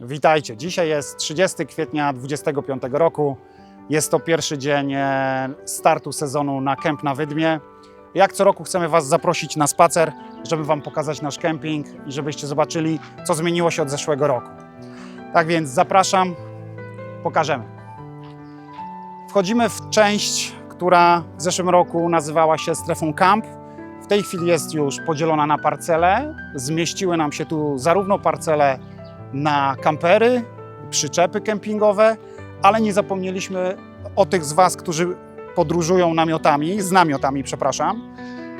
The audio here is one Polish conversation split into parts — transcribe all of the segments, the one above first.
Witajcie. Dzisiaj jest 30 kwietnia 2025 roku. Jest to pierwszy dzień e, startu sezonu na kemp na Wydmie. Jak co roku chcemy Was zaprosić na spacer, żeby Wam pokazać nasz kemping i żebyście zobaczyli, co zmieniło się od zeszłego roku. Tak więc zapraszam, pokażemy. Wchodzimy w część, która w zeszłym roku nazywała się strefą camp. W tej chwili jest już podzielona na parcele. Zmieściły nam się tu zarówno parcele na kampery, przyczepy kempingowe, ale nie zapomnieliśmy o tych z Was, którzy podróżują namiotami, z namiotami, przepraszam.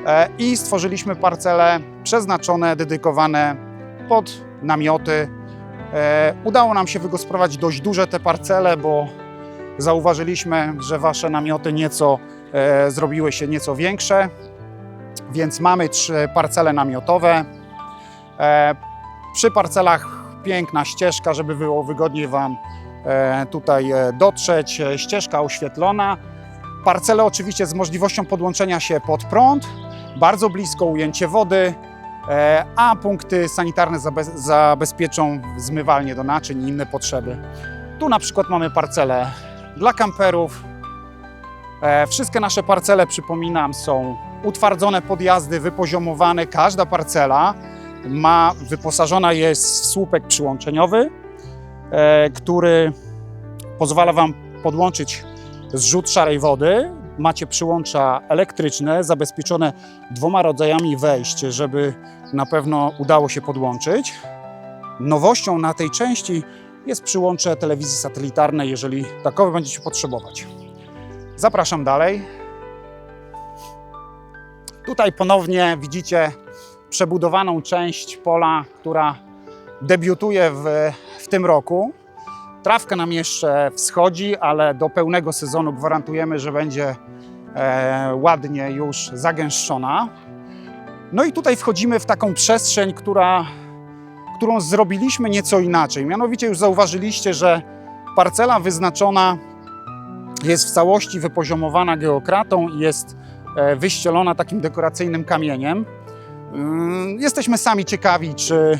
E, I stworzyliśmy parcele przeznaczone, dedykowane pod namioty. E, Udało nam się wygospodarować dość duże te parcele, bo zauważyliśmy, że Wasze namioty nieco e, zrobiły się nieco większe, więc mamy trzy parcele namiotowe. Przy parcelach piękna ścieżka, żeby było wygodniej Wam e, tutaj e, dotrzeć. E, Ścieżka oświetlona. Parcele oczywiście z możliwością podłączenia się pod prąd, bardzo blisko ujęcie wody, a punkty sanitarne zabe- zabezpieczą zmywalnie do naczyń i inne potrzeby. Tu na przykład mamy parcele dla kamperów. Wszystkie nasze parcele, przypominam, są utwardzone podjazdy, wypoziomowane. Każda parcela ma, wyposażona jest w słupek przyłączeniowy, e, który pozwala Wam podłączyć zrzut szarej wody. Macie przyłącza elektryczne, zabezpieczone dwoma rodzajami wejść, żeby na pewno udało się podłączyć. Nowością na tej części jest przyłącze telewizji satelitarnej, jeżeli takowe będziecie potrzebować. Zapraszam dalej. Tutaj ponownie widzicie przebudowaną część pola, która debiutuje w, w tym roku. Trawka nam jeszcze wschodzi, ale do pełnego sezonu gwarantujemy, że będzie e, ładnie już zagęszczona. No i tutaj wchodzimy w taką przestrzeń, która, którą zrobiliśmy nieco inaczej. Mianowicie już zauważyliście, że parcela wyznaczona jest w całości wypoziomowana geokratą i jest e, wyścielona takim dekoracyjnym kamieniem. Ym, Jesteśmy sami ciekawi, czy,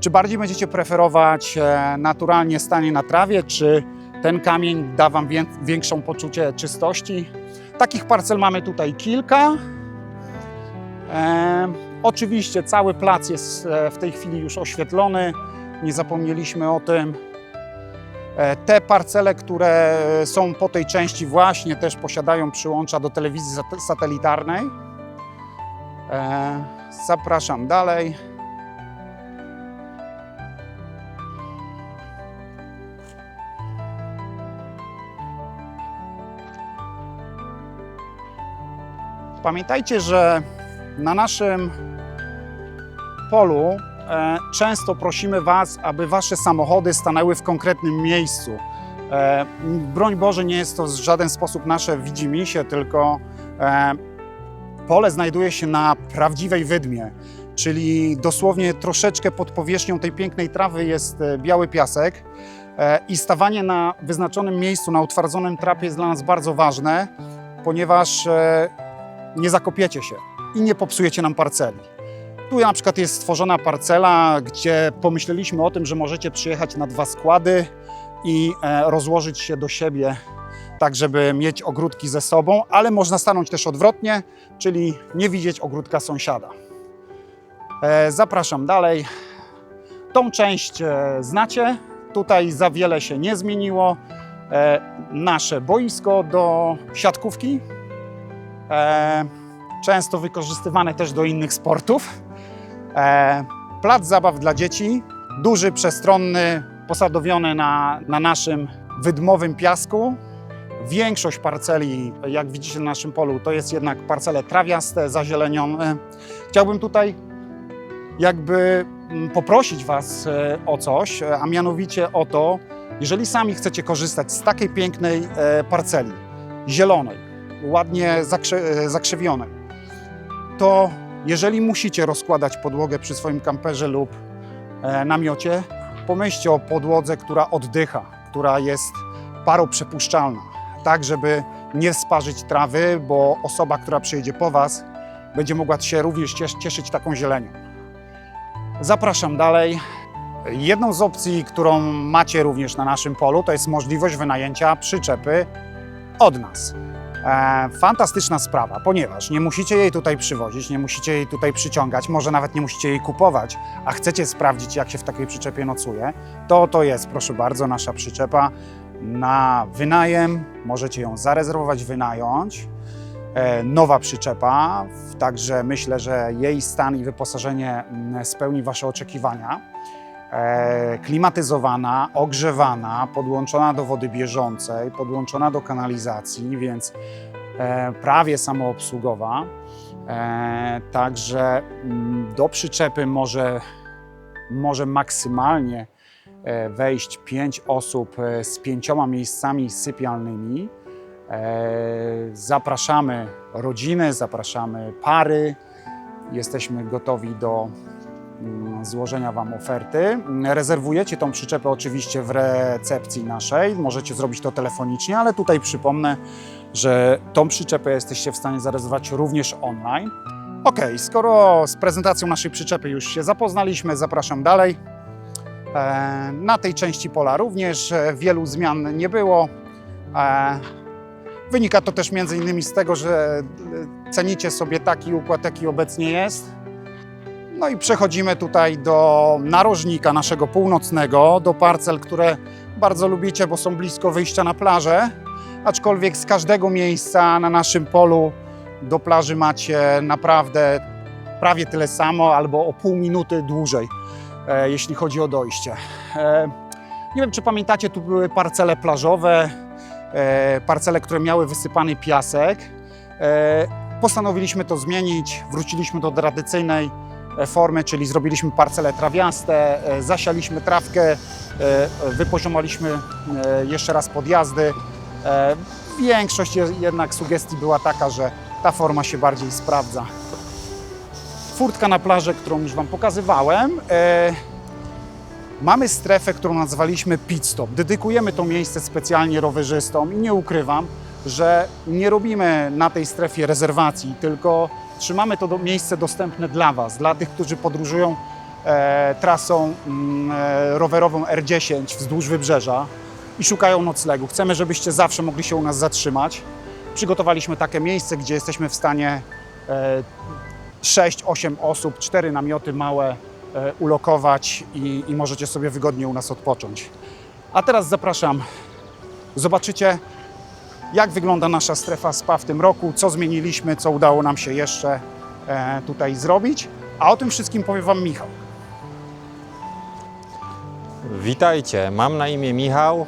czy bardziej będziecie preferować e, naturalnie stanie na trawie, czy ten kamień da Wam wię- większą poczucie czystości. Takich parcel mamy tutaj kilka. E, oczywiście cały plac jest e, w tej chwili już oświetlony. Nie zapomnieliśmy o tym. E, Te parcele, które są po tej części właśnie też posiadają przyłącza do telewizji sat- satelitarnej. Zapraszam dalej. Pamiętajcie, że na naszym polu e, często prosimy Was, aby Wasze samochody stanęły w konkretnym miejscu. E, broń Boże, nie jest to w żaden sposób nasze widzimisię, tylko e, pole znajduje się na prawdziwej wydmie, czyli dosłownie troszeczkę pod powierzchnią tej pięknej trawy jest e, biały piasek. E, I stawanie na wyznaczonym miejscu, na utwardzonym trapie jest dla nas bardzo ważne, ponieważ e, nie zakopiecie się i nie popsujecie nam parceli. Tu na przykład jest stworzona parcela, gdzie pomyśleliśmy o tym, że możecie przyjechać na dwa składy i rozłożyć się do siebie, tak żeby mieć ogródki ze sobą, ale można stanąć też odwrotnie, czyli nie widzieć ogródka sąsiada. E, Zapraszam dalej. Tą część e, znacie. Tutaj za wiele się nie zmieniło. E, Nasze boisko do siatkówki, często wykorzystywane też do innych sportów. Plac zabaw dla dzieci, duży, przestronny, posadowiony na, na naszym wydmowym piasku. Większość parceli, jak widzicie na naszym polu, to jest jednak parcele trawiaste, zazielenione. Chciałbym tutaj jakby mm, poprosić Was e, o coś, e, a mianowicie o to, jeżeli sami chcecie korzystać z takiej pięknej e, parceli, zielonej, ładnie e, zakrzewionej, to jeżeli musicie rozkładać podłogę przy swoim kamperze lub namiocie, pomyślcie o podłodze, która oddycha, która jest paroprzepuszczalna, tak żeby nie sparzyć trawy, bo osoba, która przyjedzie po Was, będzie mogła się również cies- cieszyć taką zielenią. Zapraszam dalej. Jedną z opcji, którą macie również na naszym polu, to jest możliwość wynajęcia przyczepy od nas. E, fantastyczna sprawa, ponieważ nie musicie jej tutaj przywozić, nie musicie jej tutaj przyciągać, może nawet nie musicie jej kupować, a chcecie sprawdzić, jak się w takiej przyczepie nocuje, to to jest, proszę bardzo, nasza przyczepa na wynajem. Możecie ją zarezerwować, wynająć. E, nowa przyczepa, także myślę, że jej stan i wyposażenie mm, spełni Wasze oczekiwania. E, klimatyzowana, ogrzewana, podłączona do wody bieżącej, podłączona do kanalizacji, więc e, prawie samoobsługowa. Także mm, do przyczepy może, może maksymalnie wejść pięć osób e, z pięcioma miejscami sypialnymi. E, Zapraszamy rodziny, zapraszamy pary. Jesteśmy gotowi do mm, złożenia Wam oferty. Rezerwujecie tą przyczepę oczywiście w recepcji naszej. Możecie zrobić to telefonicznie, ale tutaj przypomnę, że tą przyczepę jesteście w stanie zarezerwować również online. Ok, skoro z prezentacją naszej przyczepy już się zapoznaliśmy, zapraszam dalej. E, Na tej części pola również e, wielu zmian nie było. E, Wynika to też między innymi z tego, że cenicie sobie taki układ, jaki obecnie jest. No i przechodzimy tutaj do narożnika naszego północnego, do parcel, które bardzo lubicie, bo są blisko wyjścia na plażę. Aczkolwiek z każdego miejsca na naszym polu do plaży macie naprawdę prawie tyle samo albo o pół minuty dłużej, jeśli chodzi o dojście. E, nie wiem, czy pamiętacie, tu były parcele plażowe, e, parcele, które miały wysypany piasek. E, postanowiliśmy to zmienić, wróciliśmy do tradycyjnej e, formy, czyli zrobiliśmy parcele trawiaste, e, zasialiśmy trawkę, e, wypoziomaliśmy e, jeszcze raz podjazdy. E, Większość je- jednak sugestii była taka, że ta forma się bardziej sprawdza. Furtka na plażę, którą już Wam pokazywałem. E, Mamy strefę, którą nazwaliśmy pit stop. Dedykujemy to miejsce specjalnie rowerzystom i nie ukrywam, że nie robimy na tej strefie rezerwacji, tylko trzymamy to do, miejsce dostępne dla Was, dla tych, którzy podróżują e, trasą mm, e, rowerową R10 wzdłuż wybrzeża i szukają noclegu. Chcemy, żebyście zawsze mogli się u nas zatrzymać. Przygotowaliśmy takie miejsce, gdzie jesteśmy w stanie e, 6-8 osób, 4 namioty małe e, ulokować i, i możecie sobie wygodnie u nas odpocząć. A teraz zapraszam. Zobaczycie, jak wygląda nasza strefa SPA w tym roku, co zmieniliśmy, co udało nam się jeszcze e, tutaj zrobić. A o tym wszystkim powie Wam Michał. Witajcie, mam na imię Michał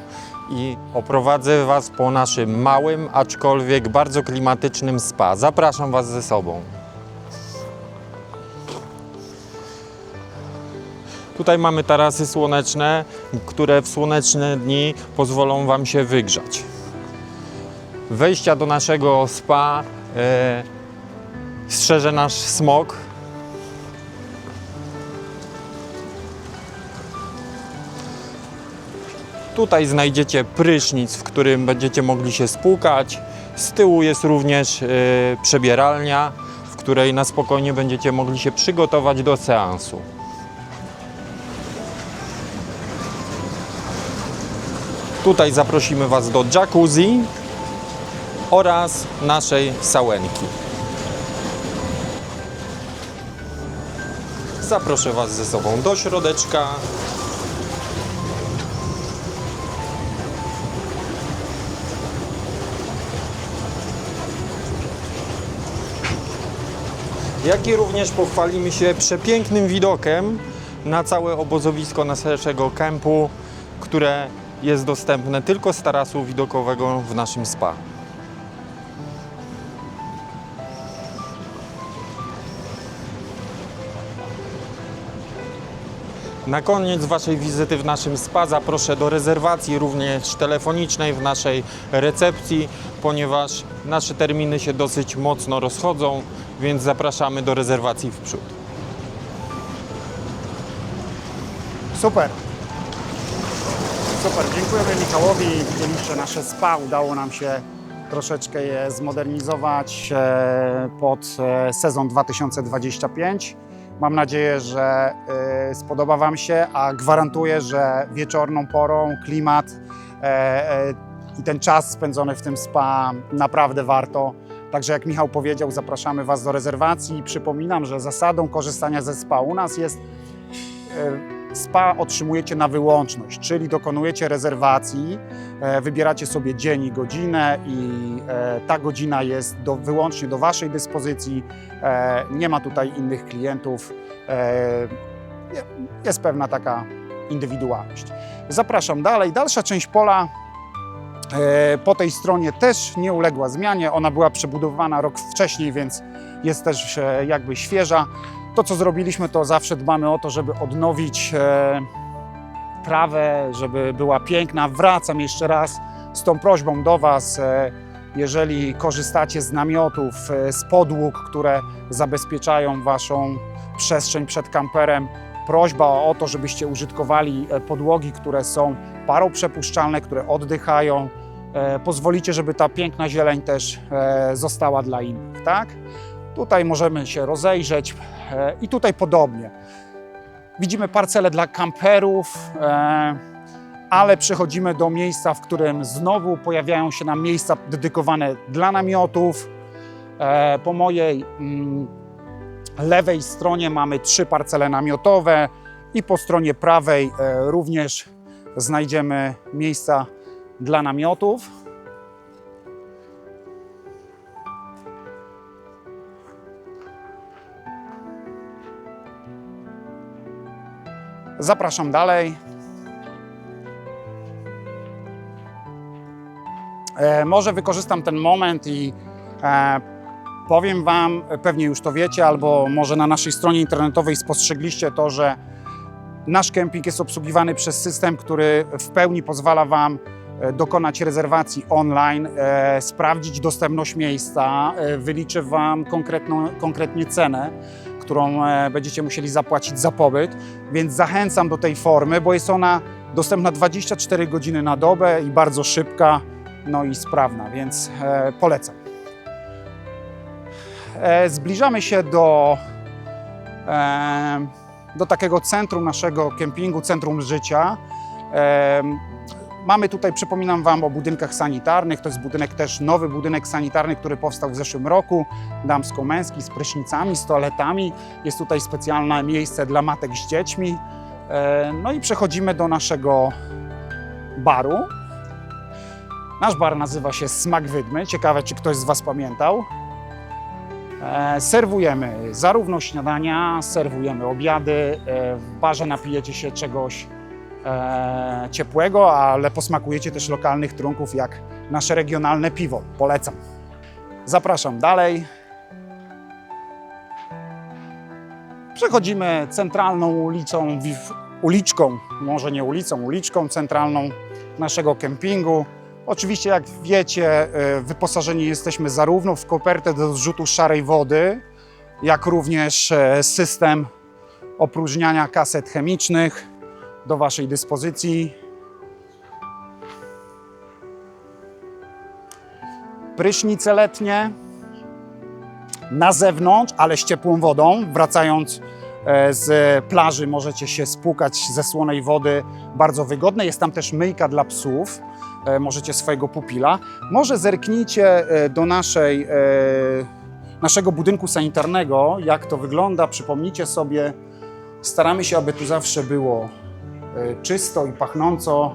i oprowadzę Was po naszym małym, aczkolwiek bardzo klimatycznym spa. Zapraszam Was ze sobą. Tutaj mamy tarasy słoneczne, które w słoneczne dni pozwolą Wam się wygrzać. Wejścia do naszego spa e, strzeże nasz smok, Tutaj znajdziecie prysznic, w którym będziecie mogli się spłukać. Z tyłu jest również e, przebieralnia, w której na spokojnie będziecie mogli się przygotować do seansu. Tutaj zaprosimy Was do jacuzzi oraz naszej sałenki. Zaproszę Was ze sobą do środeczka. jak i również pochwalimy się przepięknym widokiem na całe obozowisko naszego kempu, które jest dostępne tylko z tarasu widokowego w naszym spa. Na koniec Waszej wizyty w naszym spa zaproszę do rezerwacji również telefonicznej w naszej recepcji, ponieważ nasze terminy się dosyć mocno rozchodzą, więc zapraszamy do rezerwacji w przód. Super. Super, dziękujemy Michałowi. Widzieliście nasze spa. Udało nam się troszeczkę je zmodernizować e, pod e, sezon 2025. Mam nadzieję, że y, spodoba Wam się, a gwarantuję, że wieczorną porą klimat e, e, i ten czas spędzony w tym spa naprawdę warto. Także jak Michał powiedział, zapraszamy Was do rezerwacji. Przypominam, że zasadą korzystania ze spa u nas jest e, spa otrzymujecie na wyłączność, czyli dokonujecie rezerwacji, e, wybieracie sobie dzień i godzinę i e, ta godzina jest do, wyłącznie do Waszej dyspozycji. E, Nie ma tutaj innych klientów. Je- Jest pewna taka indywidualność. Zapraszam dalej. Dalsza część pola po tej stronie też nie uległa zmianie. Ona była przebudowana rok wcześniej, więc jest też jakby świeża. To, co zrobiliśmy, to zawsze dbamy o to, żeby odnowić e, trawę, żeby była piękna. Wracam jeszcze raz z tą prośbą do Was. E, jeżeli korzystacie z namiotów, e, z podłóg, które zabezpieczają Waszą przestrzeń przed kamperem, prośba o to, żebyście użytkowali e, podłogi, które są paroprzepuszczalne, które oddychają. E, Pozwolicie, żeby ta piękna zieleń też e, została dla innych, tak? Tutaj możemy się rozejrzeć e, i tutaj podobnie. Widzimy parcele dla kamperów, e, ale przechodzimy do miejsca, w którym znowu pojawiają się nam miejsca dedykowane dla namiotów. E, Po mojej mm, lewej stronie mamy trzy parcele namiotowe i po stronie prawej również znajdziemy miejsca dla namiotów. Zapraszam dalej. E, może wykorzystam ten moment i e, powiem Wam, pewnie już to wiecie, albo może na naszej stronie internetowej spostrzegliście to, że nasz kemping jest obsługiwany przez system, który w pełni pozwala Wam e, dokonać rezerwacji online, sprawdzić dostępność miejsca, wyliczy Wam konkretną, konkretnie cenę, którą e, będziecie musieli zapłacić za pobyt, więc zachęcam do tej formy, bo jest ona dostępna 24 godziny na dobę i bardzo szybka, no i sprawna, więc e, polecam. E, zbliżamy się do, do takiego centrum naszego kempingu, centrum życia. Mamy tutaj, przypominam Wam o budynkach sanitarnych. To jest budynek też nowy budynek sanitarny, który powstał w zeszłym roku, damsko-męski, z prysznicami, z toaletami. Jest tutaj specjalne miejsce dla matek z dziećmi. E, no i przechodzimy do naszego baru. Nasz bar nazywa się Smak Wydmy. Ciekawe, czy ktoś z Was pamiętał. E, serwujemy zarówno śniadania, serwujemy obiady. E, w barze napijecie się czegoś e, ciepłego, ale posmakujecie też lokalnych trunków, jak nasze regionalne piwo. Polecam. Zapraszam dalej. Przechodzimy centralną ulicą, uliczką, może nie ulicą, uliczką centralną naszego kempingu. Oczywiście, jak wiecie, e, wyposażeni jesteśmy zarówno w kopertę do zrzutu szarej wody, jak również e, system opróżniania kaset chemicznych do Waszej dyspozycji. Prysznice letnie na zewnątrz, ale z ciepłą wodą. Wracając e, z plaży możecie się spłukać ze słonej wody bardzo wygodne. Jest tam też myjka dla psów. E, Możecie swojego pupila. Może zerknijcie e, do naszej, naszego budynku sanitarnego, jak to wygląda. Przypomnijcie sobie, staramy się, aby tu zawsze było czysto i pachnąco,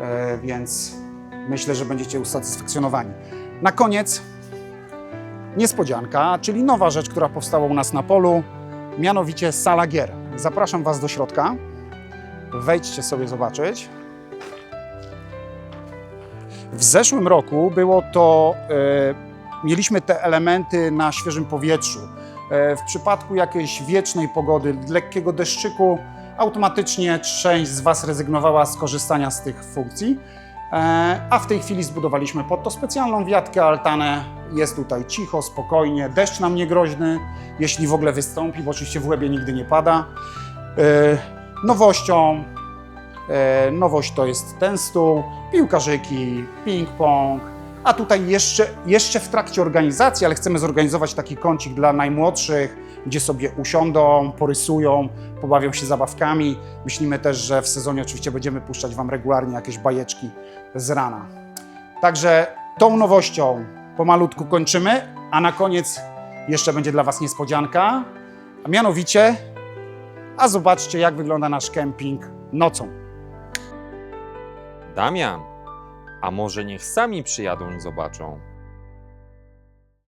e, więc myślę, że będziecie usatysfakcjonowani. Na koniec niespodzianka, czyli nowa rzecz, która powstała u nas na polu, mianowicie sala gier. Zapraszam Was do środka. Wejdźcie sobie zobaczyć. W zeszłym roku było to, e, mieliśmy te elementy na świeżym powietrzu. E, w przypadku jakiejś wiecznej pogody, lekkiego deszczyku, automatycznie część z Was rezygnowała z korzystania z tych funkcji. E, a w tej chwili zbudowaliśmy pod to specjalną wiatkę, altanę. Jest tutaj cicho, spokojnie, deszcz nam nie groźny, jeśli w ogóle wystąpi, bo oczywiście w łebie nigdy nie pada. E, nowością E, Nowość to jest ten stół, piłkarzyki, ping-pong, a tutaj jeszcze, jeszcze w trakcie organizacji, ale chcemy zorganizować taki kącik dla najmłodszych, gdzie sobie usiądą, porysują, pobawią się zabawkami. Myślimy też, że w sezonie oczywiście będziemy puszczać Wam regularnie jakieś bajeczki z rana. Także tą nowością pomalutku kończymy, a na koniec jeszcze będzie dla Was niespodzianka, a mianowicie, a zobaczcie jak wygląda nasz kemping nocą. Damian, a może niech sami przyjadą i zobaczą?